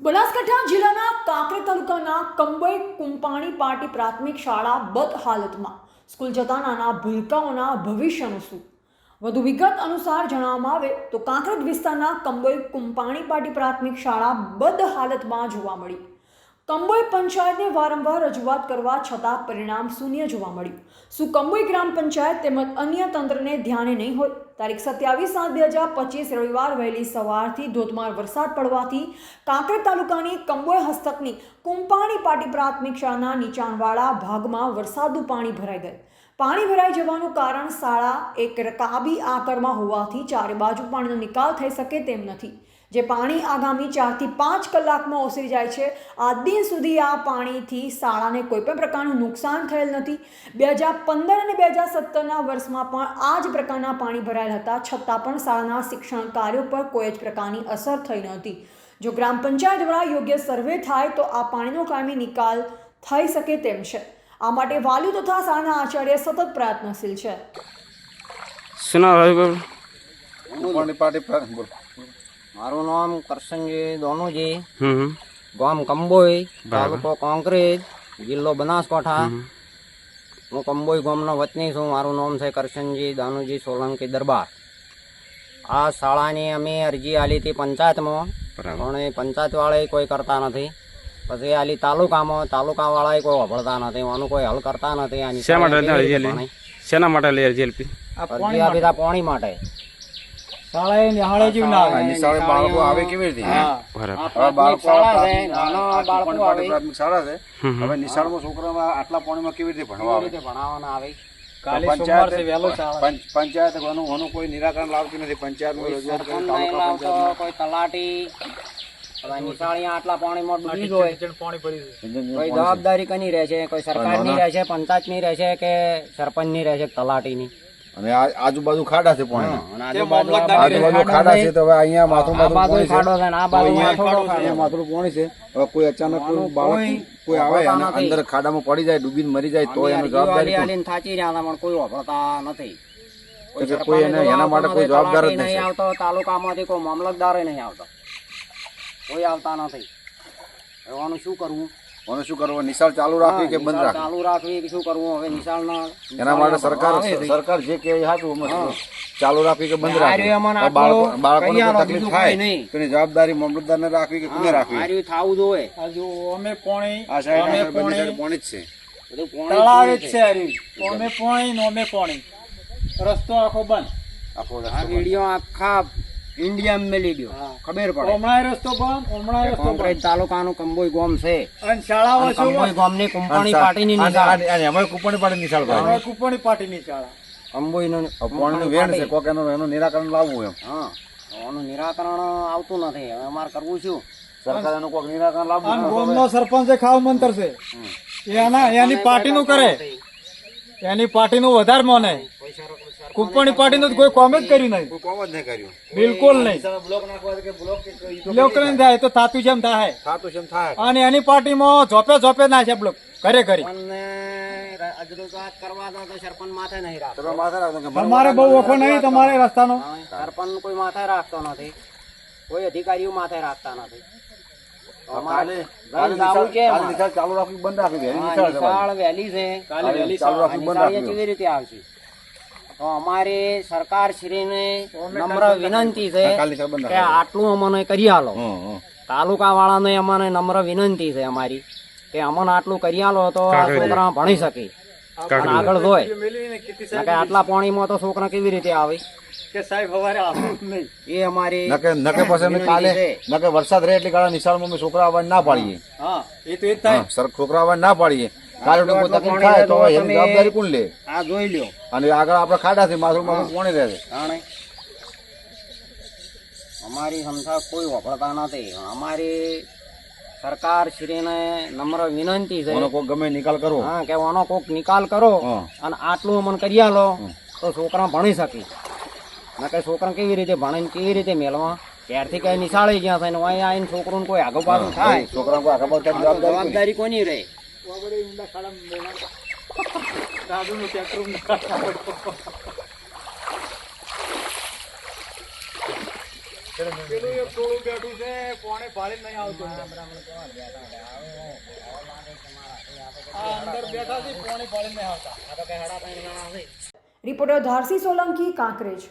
બનાસકાંઠા જિલ્લાના કાંકરેજ તાલુકાના કંબોઈ કુંપાણી પાટી પ્રાથમિક શાળા બદ હાલતમાં. સ્કૂલ જતા નાના ભૂલકાઓના ભવિષ્યનું શું? વધુ વિગત અનુસાર જણાવવામાં આવે તો કાંકરેજ વિસ્તારના કંબોઈ કુંપાણી પાટી પ્રાથમિક શાળા બદ હાલતમાં જોવા મળી. કંબોઈ પંચાયતને વારંવાર રજૂઆત કરવા છતાં પરિણામ શૂન્ય જોવા મળ્યું. શું કંબોઈ ગ્રામ પંચાયત તેમજ અન્ય તંત્રને ધ્યાને નહીં હોય? તારીખ સત્યાવીસ સાત બે હજાર પચીસ રવિવાર વહેલી સવારથી ધોધમાર વરસાદ પડવાથી કાંકરેજ તાલુકાની કંબોઈ હસ્તકની કુંપાણી પાટી પ્રાથમિક શાળાના નીચાણવાળા ભાગમાં વરસાદનું પાણી ભરાઈ ગયું. પાણી ભરાઈ જવાનું કારણ શાળા એક રકાબી આકારમાં હોવાથી ચારે બાજુ પાણીનો નિકાલ થઈ શકે તેમ નથી. જે પાણી આગામી ચારથી પાંચ કલાકમાં ઓસરી જાય છે આ દિન સુધી આ પાણીથી શાળાને કોઈપણ પ્રકારનું નુકસાન થયેલ નથી. બે હજાર પંદર અને બે હજાર સત્તરના વર્ષમાં પણ આ જ પ્રકારના પાણી ભરાયેલ હતા છતાં પણ શાળાના શિક્ષણ કાર્યો પર કોઈ જ પ્રકારની અસર થઈ નહોતી જો ગ્રામ પંચાયત દ્વારા યોગ્ય સર્વે થાય તો આ પાણીનો કાયમી નિકાલ થઈ શકે તેમ છે. આ માટે વાલીઓ તથા શાળાના આચાર્ય સતત પ્રયત્નશીલ છે. શું નામ પાણી મારું નામ કરશનજી દોનુજી. હમ હમ. ગામ કંબોઈ તાલુકો કોંકરેજ જિલ્લો બનાસકાંઠા. હું કંબોઈ ગામનો વતની છું. મારું નામ છે કરશનજી દાનુજી સોલંકી દરબાર. આ શાળાની અમે અરજી આલી હતી પંચાયતમાં પણ એ પંચાયત વાળા કોઈ કરતા નથી. પછી આલી તાલુકામાં તાલુકા વાળા કોઈ વભળતા નથી. આનું કોઈ હલ કરતા નથી. માટે? શેના માટે લઈ અરજી આપી? અરજી આપી તા પાણી માટે આ નિશાળે બાળકો આવે કેવી રીતે? બરાબર. બાળકો શાળા છે, પ્રાથમિક- બાળકો આવે. પ્રાથમિક શાળા છે. હવે નિશાળમાં છોકરામાં આટલા પાણીમાં કેવી રીતે ભણવા આવે? ભણાવવાના આવે? પંચાયત આનું કોઈ નિરાકરણ લાવતી નથી. પંચાયત કોઈ તલાટી. હવે નિશાળીયા આટલા પાણીમાં ડૂબી ગયો. કોઈ જવાબદારી કની રહેશે? કોઈ સરકારની રહેશે પંચાયતની રહેશે કે સરપંચની રહેશે તલાટીની? અને આજુબાજુ ખાડા છે પાણી આજુબાજુ ખાડા છે તો હવે અહીંયા માથું માથું પાણી છે. ખાડો છે ને આ બાજુ માથોડો ખાડો અહીંયા માથું પાણી છે. હવે કોઈ અચાનક કોઈ બાળક કોઈ આવે અને અંદર ખાડામાં પડી જાય ડૂબીને મરી જાય તો એની જવાબદારી થાચી રહ્યા પણ કોઈ વાપરતા નથી. કોઈ એને- એના માટે કોઈ જવાબદાર જ નહીં આવતો તાલુકામાંથી કોઈ મામલતદાર નહીં આવતો. કોઈ આવતા નથી. રહેવાનું શું કરવું? મને શું કરવું? નિશાળ ચાલુ રાખવી કે બંધ રાખવી? ચાલુ રાખવી કે શું કરવું? હવે નિશાળના એના માટે સરકાર સરકાર જે કહે હાચું અમે ચાલુ રાખવી કે બંધ રાખવી? બાળકો બાળકોને તકલીફ થાય નહીં. તો જવાબદારી મામલતદારને રાખવી કે કોને રાખવી? આર્યું થાવું જોઈએ. અમે પોણી આ સાઈડ અમે પોણી જ છે. બધું પોણી તળાવે જ છે. આર્યું અમે પોણી નો અમે પોણી. રસ્તો આખો બંધ. આખો વીડિયો આખા ઇન્ડિયામાં મેલી ગયો. ખબર પડે. હમણાં રસ્તો બંધ હમણાં રસ્તો કોંગ્રેસ તાલુકાનો કંબોઈ ગામ છે. અને શાળાઓ છે કંબોઈ ગામની કુંપણી પાટીની નિશાળ અને- અમે કુંપણી પાડી નિશાળ પાડી. કુપણી પાટીની શાળા. કંબોઈનું અપોણનો વેણ છે કોક એનો એનું નિરાકરણ લાવવું એમ. હા. એનું નિરાકરણ આવતું નથી. હવે અમારે કરવું શું? સરકાર એનું કોક નિરાકરણ લાવવું અને ગામનો સરપંચ ખાવ મંતર છે. એના એની પાર્ટીનું કરે. એની પાર્ટીનું વધારે માને. કુપણી પાર્ટીનું નું કોઈ કોમ જ કર્યું નહીં. કોઈ કોમ જ નહીં કર્યું. બિલકુલ નહીં. બ્લોક નાખવા કે બ્લોક કે નહીં થાય તો થાતું જેમ થાય. થાતું જેમ થાય. અને એની પાર્ટીમાં ઝોપે ઝોપે ના છે બ્લોક. ઘરે ઘરે. રાખો તમારે બહુ ઓખો નહીં તમારે રસ્તાનો? સરપંચ કોઈ માથે રાખતો નથી. કોઈ અધિકારીઓ માથે રાખતા નથી. ચાલુ રાખવી બંધ રાખી વહેલી છે. કેવી રીતે આવશે? તો અમારી સરકાર શ્રીને નમ્ર વિનંતી છે કે આટલું અમને કરી આલો. તાલુકા વાળાને અમને નમ્ર વિનંતી છે અમારી કે અમને આટલું કરી આલો તો આ છોકરા ભણી શકે. આગળ જોય. કે આટલા પાણીમાં તો છોકરા કેવી રીતે આવે? કે સાહેબ હવારે નહીં. એ અમારી નકે નકે પછી અમે કાલે નકે વરસાદ રહે એટલે ગાળા નિશાળમાં અમે છોકરા આવવાની ના પાડીએ. હા એ તો એ થાય. સર છોકરા આવવાની ના પાડીએ. કાલે કોઈ તકલીફ થાય તો એની જવાબદારી કોણ લે? આ જોઈ લ્યો. અને આગળ આપણે ખાડા છે માથું માથું કોણે રહે અમારી સંસ્થા કોઈ વપરાતા નથી. અમારી સરકાર શ્રીને નમ્ર વિનંતી છે. ગમે નિકાલ કરો હા કે આનો કોક નિકાલ કરો અને આટલું અમને કરી આલો તો છોકરા ભણી શકે. ના કે છોકરા કેવી રીતે ભણે કેવી રીતે મેળવા ત્યારથી કઈ નિશાળી ગયા થાય ને અહીં આવીને છોકરું કોઈ આગળ પાછું થાય. છોકરા જવાબદારી કોની પાછળ કોની? જવાબદારી કોની રહે દાદુનું ટ્રેક્ટર પેલું એક ટોળું બેઠું છે કોણે ભાળીને નહીં આવતું. આ અંદર બેઠા છે કોણે ભાળીને નહીં આવતા. રિપોર્ટર ધારસી સોલંકી કાંકરેજ.